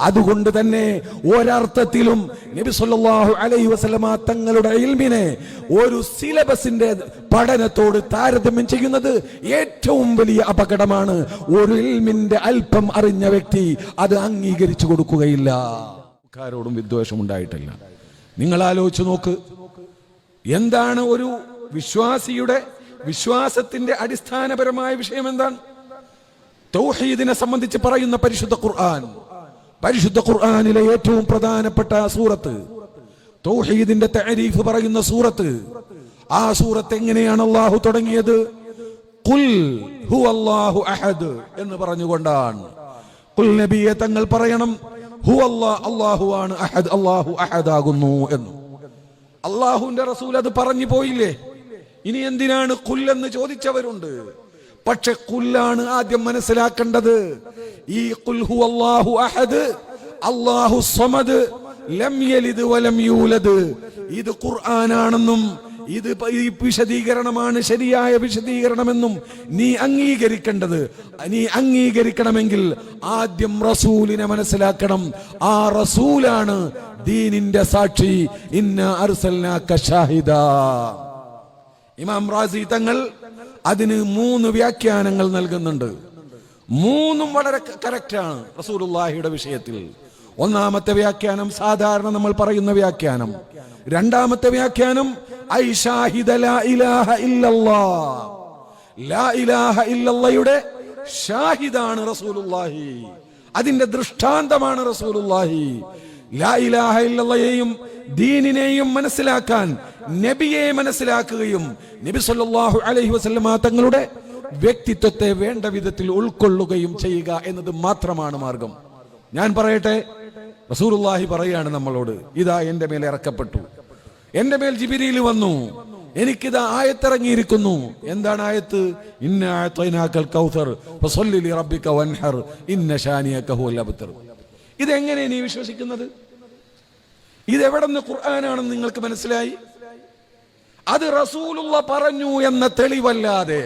അതുകൊണ്ട് തന്നെ ഒരർത്ഥത്തിലും നബി സല്ലല്ലാഹു അലൈഹി വസല്ലമ തങ്ങളുടെ ഇൽമിനെ ഒരു സിലബസിന്റെ പഠനത്തോട് താരതമ്യം ചെയ്യുന്നത് ഏറ്റവും വലിയ അപകടമാണ്. ഒരു ഇൽമിന്റെ അല്പം അറിഞ്ഞ വ്യക്തി അത് അംഗീകരിച്ചു കൊടുക്കുകയില്ല. ആരോടും വിദ്വേഷം ഉണ്ടായിട്ടില്ല നിങ്ങൾ ആലോചിച്ച് നോക്ക്. എന്താണ് ഒരു വിശ്വാസിയുടെ വിശ്വാസത്തിന്റെ അടിസ്ഥാനപരമായ വിഷയം എന്താണ്? തൗഹീദിനെ സംബന്ധിച്ച് പറയുന്ന പരിശുദ്ധ ഖുർആൻ. പരിശുദ്ധ ഖുർആാനിലെ ഏറ്റവും പ്രധാനപ്പെട്ട സൂറത്ത്. തൗഹീദിന്റെ തഅരീഫ് പറയുന്ന സൂറത്ത്. ആ സൂറത്ത് എങ്ങനെയാണ് അള്ളാഹു തുടങ്ങിയത്? ഖുൽ ഹുവല്ലാഹു അഹദ് എന്ന് പറഞ്ഞുകൊണ്ടാണ്. ഖുൽ നബിയെ തങ്ങൾ പറയണം ഹുവല്ലാ അള്ളാഹു ആണ് അഹദ് അല്ലാഹു അഹദാകുന്നു എന്ന്. അള്ളാഹുവിന്റെ റസൂൽ അത് പറഞ്ഞു പോയില്ലേ? ഇനി എന്തിനാണ് കുല്ലെന്ന് ചോദിച്ചവരുണ്ട്? പക്ഷെ കുല്ലാണ് ആദ്യം മനസ്സിലാക്കേണ്ടത്. ഈ കുൽഹു അള്ളാഹു അഹദ് അള്ളാഹു സമദ് ലം യലിദ് വലം യൂലദ്. ഇത് ഖുർആനാണെന്നും ഇത് ഈ വിശദീകരണമാണ് ശരിയായ വിശദീകരണമെന്നും നീ അംഗീകരിക്കേണ്ടത്. നീ അംഗീകരിക്കണമെങ്കിൽ ആദ്യം റസൂലിനെ മനസ്സിലാക്കണം. ആ റസൂലാണ് ദീനിന്റെ സാക്ഷി. ഇന്ന അർസൽനാക ഷാഹിദാ. ഇമാം റാസി തങ്ങൾ അതിന് മൂന്ന് വ്യാഖ്യാനങ്ങൾ നൽകുന്നുണ്ട്. മൂന്നും വളരെ കറക്റ്റാണ് റസൂലുള്ളാഹിയുടെ വിഷയത്തിൽ. ഒന്നാമത്തെ വ്യാഖ്യാനം സാധാരണ നമ്മൾ പറയുന്ന വ്യാഖ്യാനം. രണ്ടാമത്തെ വ്യാഖ്യാനം ഇല്ലല്ലയുടെ ഷാഹിദാണ് റസൂലുള്ളാഹി. അതിന്റെ ദൃഷ്ടാന്തമാണ് റസൂലുള്ളാഹി. ലാ ഇലാഹ ഇല്ലല്ലയെയും ദീനിനെയും മനസ്സിലാക്കാൻ നബിയെ മനസ്സിലാക്കുകയും നബി സല്ലല്ലാഹു അലൈഹി വസല്ലമ തങ്ങളുടെ വ്യക്തിത്വത്തെ വേണ്ട വിധത്തിൽ ഉൾക്കൊള്ളുകയും ചെയ്യുക എന്നത് മാത്രമാണ് മാർഗം. ഞാൻ പറയട്ടെ റസൂലുള്ളാഹി പറയാണ് നമ്മളോട് ഇതാ എന്റെ മേൽ ഇറക്കപ്പെട്ടു. എന്റെ മേൽ ജിബിരിയിൽ വന്നു. എനിക്കിതാ ആയത്തിറങ്ങിയിരിക്കുന്നു. എന്താണ് ആയത്ത്? ഇതെങ്ങനെ നീ വിശ്വസിക്കുന്നത്? ഇതെവിടെ നിന്ന് ഖുർആനാണെന്ന് നിങ്ങൾക്ക് മനസ്സിലായി? അത് റസൂലുള്ള പറഞ്ഞു എന്ന തെളിവല്ലാതെ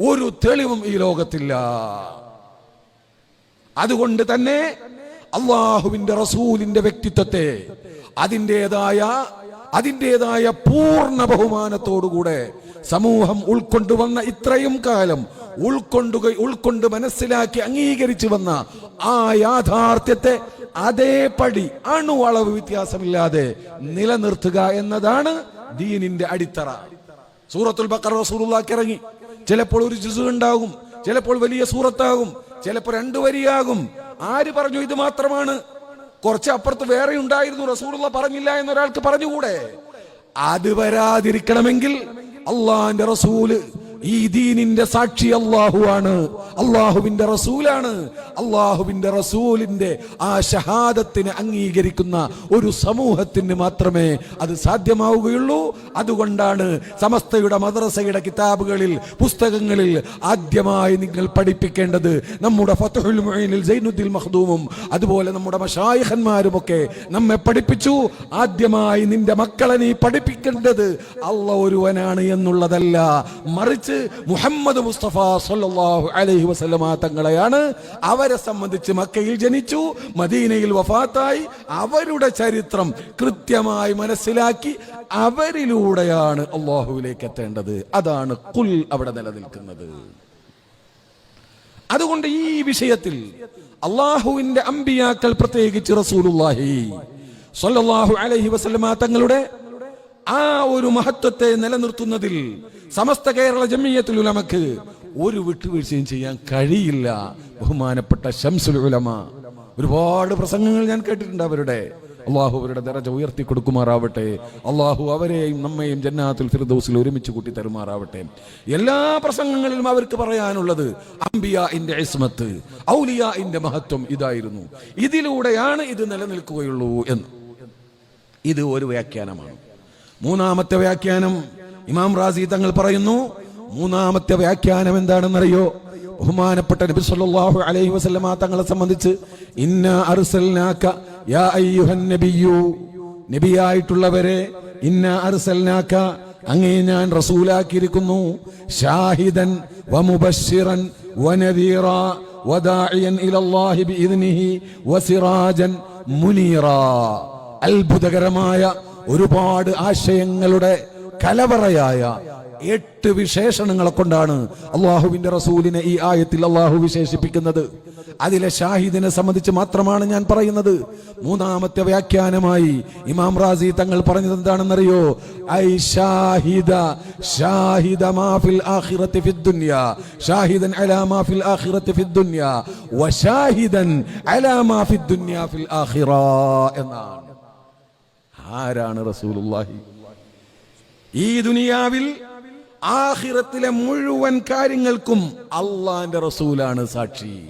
ഒരു തെളിവും ഈ ലോകത്തില്ല. അതുകൊണ്ട് തന്നെ അള്ളാഹുവിന്റെ റസൂലിന്റെ വ്യക്തിത്വത്തെ അതിന്റെതായ അതിന്റെതായ പൂർണ ബഹുമാനത്തോടുകൂടെ സമൂഹം ഉൾക്കൊണ്ടുവന്ന ഇത്രയും കാലം ഉൾക്കൊണ്ടുക ഉൾക്കൊണ്ട് മനസ്സിലാക്കി അംഗീകരിച്ചു വന്ന ആ യാഥാർത്ഥ്യത്തെ അതേപടി അണുവളവ് വ്യത്യാസമില്ലാതെ നിലനിർത്തുക എന്നതാണ് ദീനിന്റെ അടിത്തറ. സൂറത്തുൽ ബക്കർ റസൂലുള്ളാഹി ഇറങ്ങി. ചിലപ്പോൾ ഒരു ജുസു ഉണ്ടാകും ചിലപ്പോൾ വലിയ സൂറത്താകും ചിലപ്പോൾ രണ്ടു വരിയാകും. ആര് പറഞ്ഞു ഇത് മാത്രമാണ്? കുറച്ച് അപ്പുറത്ത് വേറെ ഉണ്ടായിരുന്നു റസൂലുള്ള പറഞ്ഞില്ല എന്നൊരാൾക്ക് പറഞ്ഞുകൂടെ? അത് വരാതിരിക്കണമെങ്കിൽ അള്ളാന്റെ റസൂൽ ഈ ദീനിന്റെ സാക്ഷി അള്ളാഹു ആണ്. അള്ളാഹുവിന്റെ റസൂലാണ്. അള്ളാഹുവിന്റെ റസൂലിന്റെ ആ ഷഹാദത്തിന് അംഗീകരിക്കുന്ന ഒരു സമൂഹത്തിന് മാത്രമേ അത് സാധ്യമാവുകയുള്ളൂ. അതുകൊണ്ടാണ് സമസ്തയുടെ മദ്രസയുടെ കിതാബുകളിൽ പുസ്തകങ്ങളിൽ ആദ്യമായി നിങ്ങൾ പഠിപ്പിക്കേണ്ടത് നമ്മുടെ ഫത്തുഹുൽ മുഈനിൽ സൈനുദ്ദീൻ മഖ്ദൂമും അതുപോലെ നമ്മുടെ മഷായിഖന്മാരുമൊക്കെ നമ്മെ പഠിപ്പിച്ചു. ആദ്യമായി നിന്റെ മക്കളെ നീ പഠിപ്പിക്കേണ്ടത് അള്ള ഒരുവനാണ് എന്നുള്ളതല്ല മറിച്ച് മുഹമ്മദ് മുസ്തഫ സല്ലല്ലാഹു അലൈഹി വസല്ലമ തങ്ങളെയാണ്. അവരെ സംബന്ധിച്ച് മക്കയിൽ ജനിച്ചു മദീനയിൽ വഫാത്തായി. അവരുടെ ചരിത്രം കൃത്യമായി മനസ്സിലാക്കി അവരിലൂടെയാണ് അള്ളാഹുവിലേക്ക് എത്തേണ്ടത്. അതാണ് കുൽ അവിടെ നിലനിൽക്കുന്നത്. അതുകൊണ്ട് ഈ വിഷയത്തിൽ അള്ളാഹുവിന്റെ അമ്പിയാക്കൾ പ്രത്യേകിച്ച് റസൂലുള്ളാഹി സല്ലല്ലാഹു അലൈഹി വസല്ലമ തങ്ങളുടെ ആ ഒരു മഹത്വത്തെ നിലനിർത്തുന്നതിൽ സമസ്ത കേരള ജമിയത്തുൽ ഉലമക്ക് ഒരു വിട്ടുവീഴ്ചയും ചെയ്യാൻ കഴിയില്ല. ബഹുമാനപ്പെട്ട ശംസുൽ ഉലമ. ഒരുപാട് പ്രസംഗങ്ങൾ ഞാൻ കേട്ടിട്ടുണ്ട് അവരുടെ. അള്ളാഹു അവരുടെ ദറജ ഉയർത്തി കൊടുക്കുമാറാവട്ടെ. അള്ളാഹു അവരെയും നമ്മയും ജന്നാത്തുൽ ഫിർദൗസിൽ ഒരുമിച്ച് കൂട്ടി തരുമാറാവട്ടെ. എല്ലാ പ്രസംഗങ്ങളിലും അവർക്ക് പറയാനുള്ളത് അംബിയ ഇന്റെ ഇസ്മത്ത് ഔലിയ ഇന്റെ മഹത്വം ഇതായിരുന്നു. ഇതിലൂടെയാണ് ഇത് നിലനിൽക്കുകയുള്ളൂ എന്ന്. ഇത് ഒരു വ്യാഖ്യാനമാണ്. മൂന്നാമത്തെ വ്യാഖ്യാനം ഇമാം റാസി തങ്ങൾ പറയുന്നു മൂന്നാമത്തെ വ്യാഖ്യാനം എന്താണെന്നറിയോ? ബഹുമാനപ്പെട്ട നബി സല്ലല്ലാഹു അലൈഹി വസല്ലമ തങ്ങളെ സംബന്ധിച്ച് ഇന്ന അർസൽനാക യാ അയ്യുഹൻ നബിയു നബിയായിട്ടുള്ളവരെ ഇന്ന അർസൽനാക അങ്ങേ ഞാൻ റസൂലാക്കിയിരിക്കുന്നു ഷാഹിദൻ വമുബശ്ശിറൻ വനദീറ വദാഇയൻ ഇലല്ലാഹി ബിഇذനിഹി വസിറാജൻ മുനീറ. അത്ഭുതകരമായ ഒരുപാട് ആശയങ്ങളുടെ കലവറയായ എട്ട് വിശേഷണങ്ങളെ കൊണ്ടാണ് അള്ളാഹുവിന്റെ റസൂലിനെ ഈ ആയത്തിൽ അള്ളാഹു വിശേഷിപ്പിക്കുന്നത്. അതിലെ ഷാഹിദിനെ സംബന്ധിച്ച് മാത്രമാണ് ഞാൻ പറയുന്നത്. മൂന്നാമത്തെ വ്യാഖ്യാനമായി ഇമാം റാസി തങ്ങൾ പറഞ്ഞത് എന്താണെന്നറിയോ? ഐ ഷാഹിദ ഷാഹിദ മാഫിൽ ആഖിറത്തി ഫിദ് ദുനിയ. ഷാഹിദൻ അലാ മാഫിൽ ആഖിറത്തി ഫിദ് ദുനിയ. ഷാഹിദൻ അലാ മാഫിദ് ദുനിയ ഫിൽ ആഖിറ എന്നാണ്. ആരാണ് റസൂലുള്ളാഹി? ഈ ദുനിയാവിൽ ആഹിറത്തിലെ മുഴുവൻ കാര്യങ്ങൾക്കും അള്ളാന്റെ റസൂലാണ് സാക്ഷി.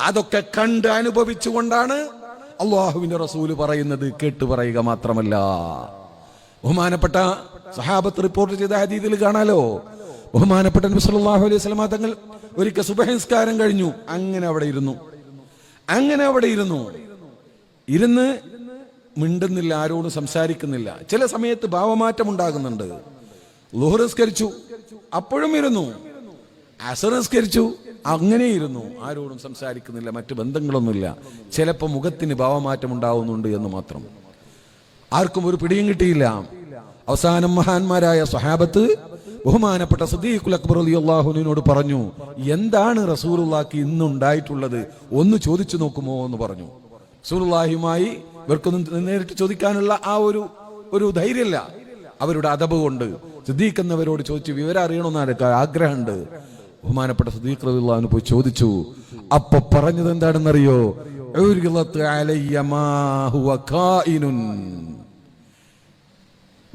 അതൊക്കെ കണ്ട് അനുഭവിച്ചുകൊണ്ടാണ് അള്ളാഹുവിന്റെ റസൂൽ പറയുന്നത് കേട്ടു പറയുക മാത്രമല്ല. ബഹുമാനപ്പെട്ട സഹാബത്ത് റിപ്പോർട്ട് ചെയ്ത ഹദീദിൽ കാണാലോ? ബഹുമാനപ്പെട്ട നബി സല്ലല്ലാഹു അലൈഹി വസല്ലമ തങ്ങൾ ഒരിക്കൽ സുബഹിസ്കാരം കഴിഞ്ഞു. അങ്ങനെ അവിടെ ഇരുന്നു. അങ്ങനെ അവിടെ ഇരുന്നു. ഇരുന്ന് മിണ്ടുന്നില്ല ആരോടും സംസാരിക്കുന്നില്ല. ചില സമയത്ത് ഭാവമാറ്റം ഉണ്ടാകുന്നുണ്ട് ലുഹറസ്കരിച്ചു അപ്പോഴും ഇരുന്നു. അസറസ്കരിച്ചു അങ്ങനെ ഇരുന്നു. ആരോടും സംസാരിക്കുന്നില്ല മറ്റു ബന്ധങ്ങളൊന്നുമില്ല. ചിലപ്പോൾ മുഖത്തിന് ഭാവമാറ്റം ഉണ്ടാവുന്നുണ്ട് എന്ന് മാത്രം. ആർക്കും ഒരു പിടിയും കിട്ടിയില്ല. അവസാനം മഹാന്മാരായ സ്വഹാബത്ത് ബഹുമാനപ്പെട്ട സദീഖുൽ അക്ബർ അലി അള്ളാഹുനോട് പറഞ്ഞു എന്താണ് റസൂലുള്ളാക്ക് ഇന്ന് ഉണ്ടായിട്ടുള്ളത് ഒന്ന് ചോദിച്ചു നോക്കുമോ? എന്ന് പറഞ്ഞു. റസൂലുള്ളാഹിയുമായി ഇവർക്കൊന്നും നേരിട്ട് ചോദിക്കാനുള്ള ആ ഒരു ഒരു ധൈര്യമില്ല. അവരുടെ അതബ് കൊണ്ട് സിദ്ദീഖ് എന്നവരോട് ചോദിച്ചു വിവരം അറിയണമെന്ന് ആഗ്രഹമുണ്ട്? ബഹുമാനപ്പെട്ട സദീഖ് റളിയല്ലാഹു പോയി ചോദിച്ചു അപ്പൊ പറഞ്ഞത് എന്താണെന്നറിയോ.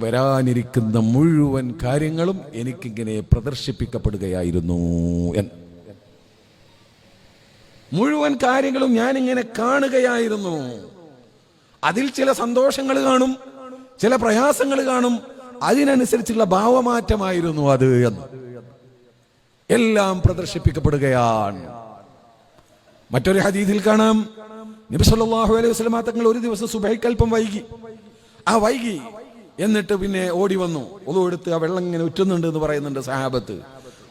വരാനിരിക്കുന്ന മുഴുവൻ കാര്യങ്ങളും എനിക്കിങ്ങനെ പ്രദർശിപ്പിക്കപ്പെടുകയായിരുന്നു എന്ന് മുഴുവൻ കാര്യങ്ങളും ഞാനിങ്ങനെ കാണുകയായിരുന്നു. അതിൽ ചില സന്തോഷങ്ങൾ കാണും ചില പ്രയാസങ്ങൾ കാണും. അതിനനുസരിച്ചുള്ള ഭാവമാറ്റമായിരുന്നു അത് എന്ന്. എല്ലാം പ്രദർശിപ്പിക്കപ്പെടുകയാണ്. മറ്റൊരു ഹദീദിൽ കാണാം നബി സല്ലല്ലാഹു അലൈഹി വസല്ലമ തങ്ങൾ ഒരു ദിവസം സുബൈക്കൽപ്പം വൈകി. ആ വൈകി എന്നിട്ട് പിന്നെ ഓടി വന്നു. ഒതു എടുത്ത് ആ വെള്ളം ഇങ്ങനെ ഉറ്റുന്നുണ്ട് എന്ന് പറയുന്നുണ്ട് സഹാബത്ത്.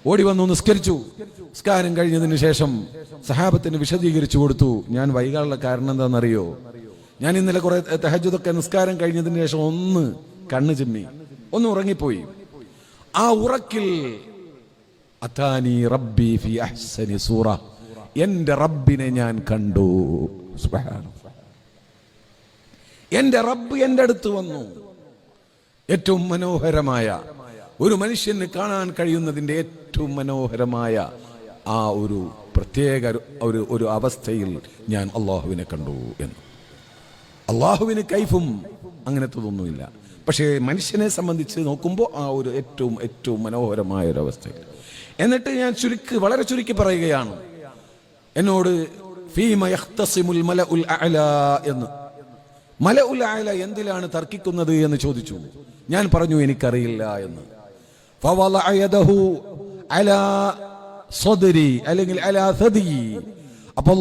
ഓടി വന്നു നിസ്കരിച്ചു. നിസ്കാരം കഴിഞ്ഞതിന് ശേഷം സഹാബത്തിന് വിശദീകരിച്ചു കൊടുത്തു. ഞാൻ വൈകാനുള്ള കാരണം എന്താണെന്നറിയോ? ഞാൻ ഇന്നലെ കുറെ തെഹജുദൊക്കെ നിസ്കാരം കഴിഞ്ഞതിന് ശേഷം ഒന്ന് കണ്ണു ചിമ്മി. ഒന്ന് ഉറങ്ങിപ്പോയി. ആ ഉറക്കിൽ അതാനി റബ്ബി ഫി അഹ്സനി സൂറ. എന്റെ റബ്ബിനെ ഞാൻ കണ്ടു. എന്റെ റബ്ബ് എന്റെ അടുത്ത് വന്നു. ഏറ്റവും മനോഹരമായ ഒരു മനുഷ്യന് കാണാൻ കഴിയുന്നതിന്റെ ഏറ്റവും മനോഹരമായ ആ ഒരു പ്രത്യേക ഒരു ഒരു അവസ്ഥയിൽ ഞാൻ അള്ളാഹുവിനെ കണ്ടു എന്ന്. അള്ളാഹുവിന് കൈഫും അങ്ങനത്തതൊന്നുമില്ല പക്ഷേ മനുഷ്യനെ സംബന്ധിച്ച് നോക്കുമ്പോൾ ആ ഒരു ഏറ്റവും ഏറ്റവും മനോഹരമായ ഒരു അവസ്ഥയിൽ എന്നിട്ട് ഞാൻ ചുരുക്കി വളരെ ചുരുക്കി പറയുകയാണ്. എന്നോട് എന്ന് മല ഉൽ അഅല എന്തിലാണ് തർക്കിക്കുന്നത് എന്ന് ചോദിച്ചു. ഞാൻ പറഞ്ഞു എനിക്കറിയില്ല എന്ന്. അല്ലെങ്കിൽ അപ്പോൾ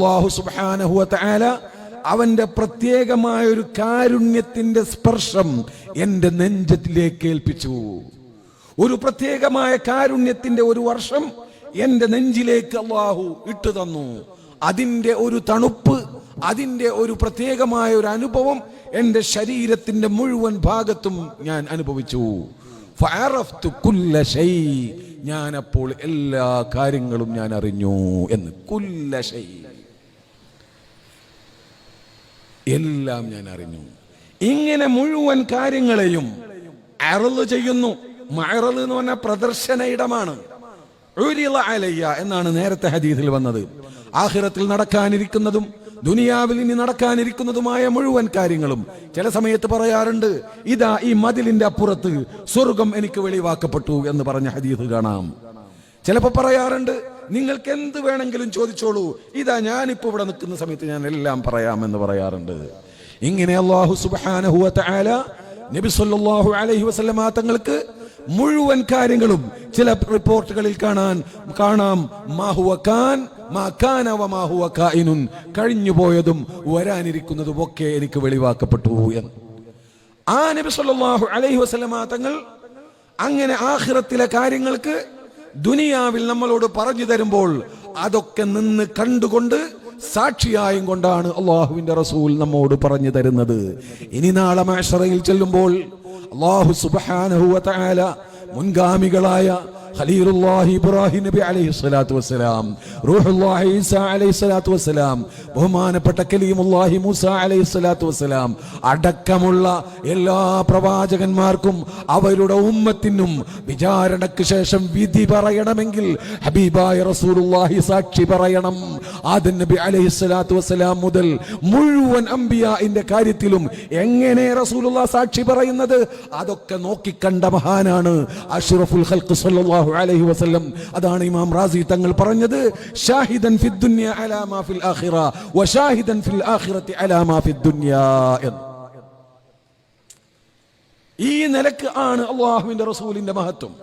അവന്റെ പ്രത്യേകമായ ഒരു കാരുണ്യത്തിന്റെ സ്പർശം എന്റെ നെഞ്ചത്തിലേക്ക് ഏൽപ്പിച്ചു. ഒരു പ്രത്യേകമായ കാരുണ്യത്തിന്റെ ഒരു വർഷം എന്റെ നെഞ്ചിലേക്ക് അള്ളാഹു ഇട്ടു തന്നു. അതിന്റെ ഒരു തണുപ്പ് അതിന്റെ ഒരു പ്രത്യേകമായ ഒരു അനുഭവം എന്റെ ശരീരത്തിന്റെ മുഴുവൻ ഭാഗത്തും ഞാൻ അനുഭവിച്ചു. ഞാൻ അപ്പോൾ എല്ലാ കാര്യങ്ങളും ഞാൻ അറിഞ്ഞു എന്ന്. കുല്ല എല്ലാം ഞാൻ അറിഞ്ഞു. ഇങ്ങനെ മുഴുവൻ കാര്യങ്ങളെയും അറൾ ചെയ്യുന്നു. മഴറൽ എന്ന് പറഞ്ഞ പ്രദർശന ഇടമാണ്. എന്നാണ് നേരത്തെ ഹദീസിൽ വന്നത്. ആഹിരത്തിൽ നടക്കാനിരിക്കുന്നതും ദുനിയാവിൽ ഇനി നടക്കാനിരിക്കുന്നതുമായ മുഴുവൻ കാര്യങ്ങളും ചില സമയത്ത് പറയാറുണ്ട് ഇതാ ഈ മതിലിന്റെ അപ്പുറത്ത് സ്വർഗം എനിക്ക് വെളിവാക്കപ്പെട്ടു എന്ന് പറഞ്ഞ ഹദീസ് കാണാം. ചിലപ്പോ പറയാറുണ്ട് നിങ്ങൾക്ക് എന്ത് വേണമെങ്കിലും ചോദിച്ചോളൂ. ഇതാ ഞാനിപ്പോൾ ഇവിടെ നിൽക്കുന്ന സമയത്ത് ഞാൻ എല്ലാം പറയാമെന്ന് പറയാറുണ്ട്. ഇങ്ങനെ അള്ളാഹു സുബ്ഹാനഹു വ തആല നബി സല്ലല്ലാഹു അലൈഹി വസല്ലമ തങ്ങൾക്ക് മുഴുവൻ കാര്യങ്ങളും ചില റിപ്പോർട്ടുകളിൽ കാണാൻ കാണാം. മാഹുവ കാൻ മാ വ മാഹുവ കായിനുൻ കഴിഞ്ഞു പോയതും വരാനിരിക്കുന്നതും ഒക്കെ എനിക്ക് വെളിവാക്കപ്പെട്ടു എന്ന്. ആ നബി സല്ലല്ലാഹു അലൈഹി വസല്ലമ തങ്ങൾ അങ്ങനെ ആഹ്റത്തിലെ കാര്യങ്ങൾക്ക് ദുനിയാവിൽ നമ്മളോട് പറഞ്ഞു തരുമ്പോൾ അതൊക്കെ നിന്ന് കണ്ടുകൊണ്ട് സാക്ഷിയായും കൊണ്ടാണ് അള്ളാഹുവിന്റെ റസൂൽ നമ്മോട് പറഞ്ഞു തരുന്നത്. ഇനി നാളെ മാഷറയിൽ ചെല്ലുമ്പോൾ അള്ളാഹു തആല മുൻഗാമികളായ ഖലീലുല്ലാഹി ഇബ്രാഹിം നബി അലൈഹി സ്വലാത്തു വസ്സലാം റൂഹുല്ലാഹി ഈസാ അലൈഹി സ്വലാത്തു വസ്സലാം ബഹുമാനപ്പെട്ട കലീമുല്ലാഹി മൂസ അലൈഹി സ്വലാത്തു വസ്സലാം അടക്കമുള്ള എല്ലാ പ്രവാചകന്മാർക്കും അവരുടെ ഉമ്മത്തിനും വിചാരണയ്ക്ക് ശേഷം വിധി പറയണമെങ്കിൽ ഹബീബായ റസൂലുള്ളാഹി സാക്ഷി പറയണം. ആദൻ നബി അലൈഹി സ്വലാത്തു വസ്സലാം മുതൽ മുഴുവൻ അംബിയാന്റെ കാര്യത്തിലും എങ്ങനെ റസൂലുള്ള സാക്ഷി പറയുന്നത്? അതൊക്കെ നോക്കിക്കണ്ട മഹാനാണ് അഷ്റഫുൽ ഖൽഖ് സല്ലല്ലാഹു അലൈഹി വസല്ലം. അതാണ് ഇമാം റാസി തങ്ങൾ പറഞ്ഞത് ഷാഹിദൻ ഫിദ് ദുനിയ അലാ മാ ഫിൽ ആഖിറ വശാഹിദൻ ഫിൽ ആഖിറത്തി അലാ മാ ഫിദ് ദുനിയ ഈ നിലയ്ക്ക് ആണ് അള്ളാഹുവിന്റെ റസൂലിന്റെ മഹത്വം.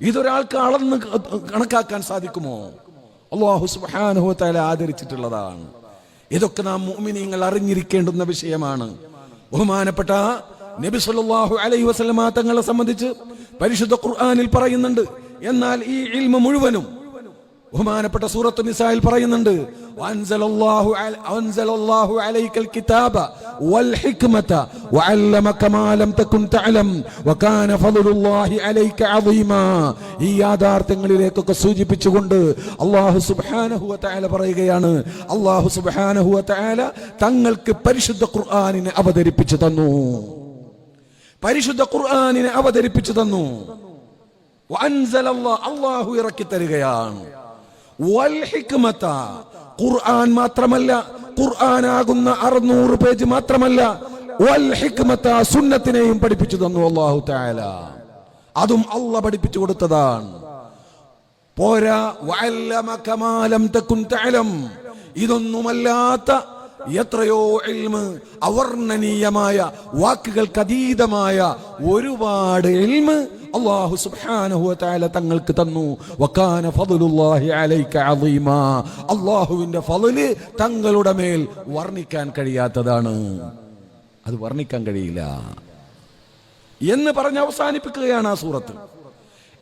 ഇതൊരാൾക്ക് അളന്ന് കണക്കാക്കാൻ സാധിക്കുമോ? അള്ളാഹു തആല ആദരിച്ചിട്ടുള്ളതാണ്. ഇതൊക്കെ നാം മുഅ്മിനീങ്ങൾ അറിഞ്ഞിരിക്കേണ്ടുന്ന വിഷയമാണ്. ബഹുമാനപ്പെട്ട നബി സല്ലല്ലാഹു അലൈഹി വസല്ലമ തങ്ങളെ സംബന്ധിച്ച് പരിശുദ്ധ ഖുർആനിൽ പറയുന്നുണ്ട് എന്നാൽ ഈ ഇൽമ മുഴുവനും ബഹുമാനപ്പെട്ട സൂറത്ത് നിസായിൽ പറയുന്നുണ്ട് ഈ സൂചിപ്പിച്ചുകൊണ്ട് പറയുകയാണ് തങ്ങൾക്ക് പരിശുദ്ധ ഖുർആാനിനെ അവതരിപ്പിച്ചു തന്നു. പരിശുദ്ധ ഖുർആാനിനെ അവതരിപ്പിച്ചു തന്നു. അള്ളാഹു ഇറക്കി തരികയാണ്. ഖുർആൻ മാത്രമല്ല ഖുർആനാകുന്ന അറുന്നൂറ് പേജ് മാത്രമല്ല സുന്നത്തിനെയും പഠിപ്പിച്ചു തന്നു അള്ളാഹു താല അതും അള്ള പഠിപ്പിച്ചു കൊടുത്തതാണ്. പോരാ ഇതൊന്നുമല്ലാത്ത എത്രയോ എൽമ് അവർണനീയമായ വാക്കുകൾക്ക് അതീതമായ ഒരുപാട് ഇൽമ് അല്ലാഹു സുബ്ഹാനഹു വ തങ്ങൾക്ക് തന്നു. വക്കാന ഫضലുല്ലാഹി അലൈക്ക അലീമ അള്ളാഹുവിന്റെ ഫضൽ തങ്ങളുടെ മേൽ വർണിക്കാൻ കഴിയാത്തതാണ്. അത് വർണിക്കാൻ കഴിയില്ല. എന്ന് പറഞ്ഞ് അവസാനിപ്പിക്കുകയാണ് ആ സൂറത്ത്.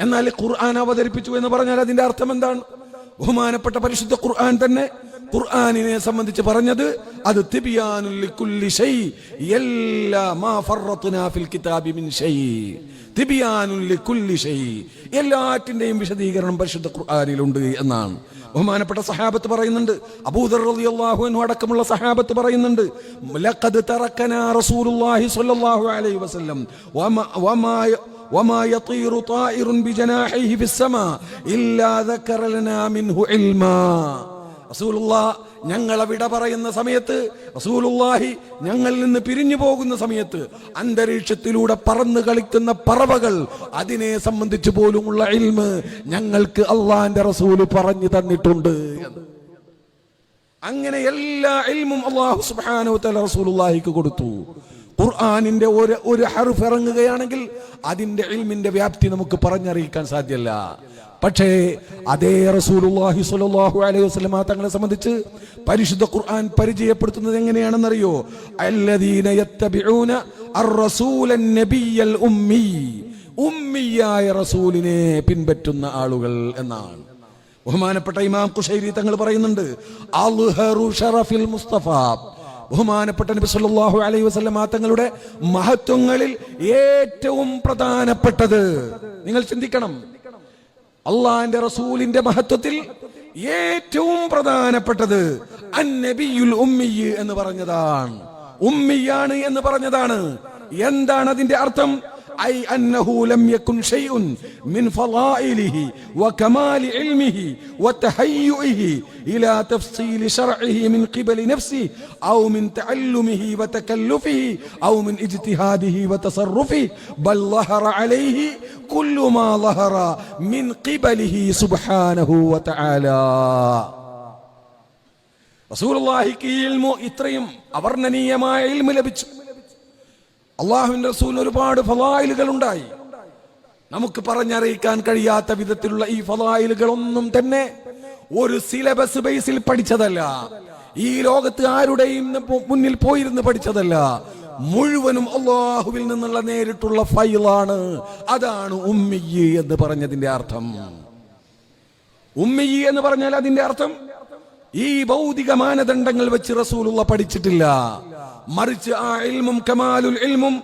എന്നാൽ ഖുർആൻ അവതരിപ്പിച്ചു എന്ന് പറഞ്ഞാൽ അതിന്റെ അർത്ഥം എന്താണ്? ബഹുമാനപ്പെട്ട പരിശുദ്ധ ഖുർആൻ തന്നെ ഖുർആനിനെ സംബന്ധിച്ച് പറഞ്ഞത് അത് തിബിയാനുൽ ലിക്കുല്ലി ഷൈ എല്ലാ മാ ഫറത്നാ ഫിൽ കിതാബി മിൻ ഷൈ തിബിയാനുൽ ലിക്കുല്ലി ഷൈ എല്ലാറ്റിന്റെയും വിശദീകരണം പരിശുദ്ധ ഖുർആനിലുണ്ട് എന്നാണ് ബഹുമാനപ്പെട്ട സഹാബത്ത് പറയുന്നുണ്ട് അബൂദർ റളിയല്ലാഹു അൻഹു അടക്കമുള്ള സഹാബത്ത് പറയുന്നുണ്ട് ലഖദ് തറക്കനാ റസൂലുള്ളാഹി സ്വല്ലല്ലാഹു അലൈഹി വസല്ലം വമ വമാ وما يطير طائر بجناحيه في السماء إلا ذكر لنا منه علما റസൂലുള്ള ഞങ്ങളെ വിട പറയുന്ന സമയത്ത് റസൂലുള്ളാഹി ഞങ്ങളിൽ നിന്ന് പിരിഞ്ഞു പോകുന്ന സമയത്ത് അന്തരീക്ഷത്തിലൂടെ പറന്ന് കളിക്കുന്ന പറവകൾ അതിനെ സംബന്ധിച്ച് പോലുമുള്ള ഇൽമ് ഞങ്ങൾക്ക് അള്ളാന്റെ റസൂൽ പറഞ്ഞു തന്നിട്ടുണ്ട്. അങ്ങനെ എല്ലാ ഇൽമും അള്ളാഹു സുബ്ഹാനഹു തആല റസൂലുള്ളാഹിക്ക് കൊടുത്തു ഖുർആനിന്റെ ഒരു ഒരു ഹറുഫ് ഇറങ്ങുകയാണെങ്കിൽ അതിന്റെ ഇൽമിന്റെ വ്യാപ്തി നമുക്ക് പറഞ്ഞറിയിക്കാൻ സാധ്യല്ല. പക്ഷേ അതേ റസൂലുള്ളാഹി സ്വല്ലല്ലാഹു അലൈഹി വസല്ലമ തങ്ങളെ സംബന്ധിച്ച് പരിശുദ്ധ ഖുർആൻ പരിചയപ്പെടുത്തുന്നത് എങ്ങനെയാണെന്നറിയോ? അല്ലദീന യത്തബിഊന അർ-റസൂലൻ നബിയ്യൽ ഉമ്മി. ഉമ്മിയായ റസൂലിനെ പിൻപറ്റുന്ന ആളുകൾ എന്നാണ്. ബഹുമാനപ്പെട്ട ഇമാം കുശൈരി തങ്ങൾ പറയുന്നുണ്ട് അൽഹറു ഷറഫിൽ മുസ്തഫ. ബഹുമാനപ്പെട്ട നബി സല്ലല്ലാഹു അലൈഹി വസല്ലമ തങ്ങളുടെ മഹത്വങ്ങളിൽ ഏറ്റവും പ്രധാനപ്പെട്ടത്. നിങ്ങൾ ചിന്തിക്കണം. അള്ളാന്റെ റസൂലിന്റെ മഹത്വത്തിൽ ഏറ്റവും പ്രധാനപ്പെട്ടത് അന്നബിയുൽ ഉമ്മി എന്ന് പറഞ്ഞതാണ്. ഉമ്മിയാണ് എന്ന് പറഞ്ഞതാണ്. എന്താണ് അതിന്റെ അർത്ഥം? أي أنه لم يكن شيء من فضائله وكمال علمه وتهيئه إلى تفصيل شرعه من قبل نفسه أو من تعلمه وتكلفه أو من اجتهاده وتصرفه بل ظهر عليه كل ما ظهر من قبله سبحانه وتعالى رسول الله كي علم ഇത്രയും അവർണ്ണനീയമായ ഇൽമു ലഭിച്ചു അള്ളാഹുവിന്റെ റസൂലിന് ഒരുപാട് ഫലായിലുകൾ ഉണ്ടായി നമുക്ക് പറഞ്ഞറിയിക്കാൻ കഴിയാത്ത വിധത്തിലുള്ള ഈ ഫലായിലുകളൊന്നും തന്നെ ഒരു സിലബസ് ബേസിൽ പഠിച്ചതല്ല. ഈ ലോകത്ത് ആരുടെയും മുന്നിൽ പോയിരുന്ന് പഠിച്ചതല്ല. മുഴുവനും അള്ളാഹുവിൽ നിന്നുള്ള നേരിട്ടുള്ള ഫൈലാണ്. അതാണ് ഉമ്മിയി എന്ന് പറഞ്ഞതിന്റെ അർത്ഥം. ഉമ്മിയി എന്ന് പറഞ്ഞാൽ അതിന്റെ അർത്ഥം ഈ ഭൗതിക മാനദണ്ഡങ്ങൾ വെച്ച് റസൂലുള്ള പഠിച്ചിട്ടില്ല. മറിച്ച് ആ ഇൽമും കമാലുൽ ഇൽമും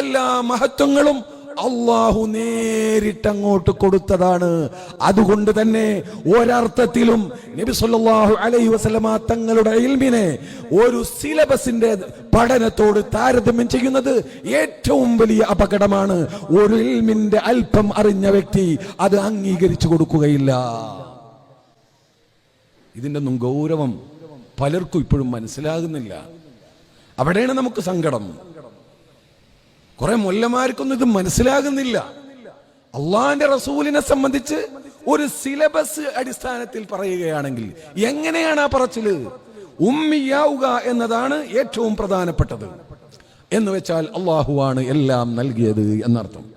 എല്ലാ മഹത്വങ്ങളും അള്ളാഹു നേരിട്ടങ്ങോട്ട് കൊടുത്തതാണ്. അതുകൊണ്ട് തന്നെ ഒരർത്ഥത്തിലും നബി സല്ലല്ലാഹു അലൈഹി വസല്ലമ തങ്ങളുടെ ഇൽമിനെ ഒരു സിലബസിന്റെ പഠനത്തോട് താരതമ്യം ചെയ്യുന്നത് ഏറ്റവും വലിയ അപകടമാണ്. ഒരു ഇൽമിന്റെ അല്പം അറിഞ്ഞ വ്യക്തി അത് അംഗീകരിച്ചു കൊടുക്കുകയില്ല. ഇതിന്റെ ഒന്നും ഗൗരവം പലർക്കും ഇപ്പോഴും മനസ്സിലാകുന്നില്ല. അവിടെയാണ് നമുക്ക് സങ്കടം. കുറെ മുല്ലമാർക്കൊന്നും ഇത് മനസ്സിലാകുന്നില്ല. അള്ളാന്റെ റസൂലിനെ സംബന്ധിച്ച് ഒരു സിലബസ് അടിസ്ഥാനത്തിൽ പറയുകയാണെങ്കിൽ എങ്ങനെയാണ് ആ പറച്ചിൽ? ഉമ്മിയാവുക എന്നതാണ് ഏറ്റവും പ്രധാനപ്പെട്ടത്. എന്ന് വെച്ചാൽ അള്ളാഹുവാണ് എല്ലാം നൽകിയത് എന്നർത്ഥം.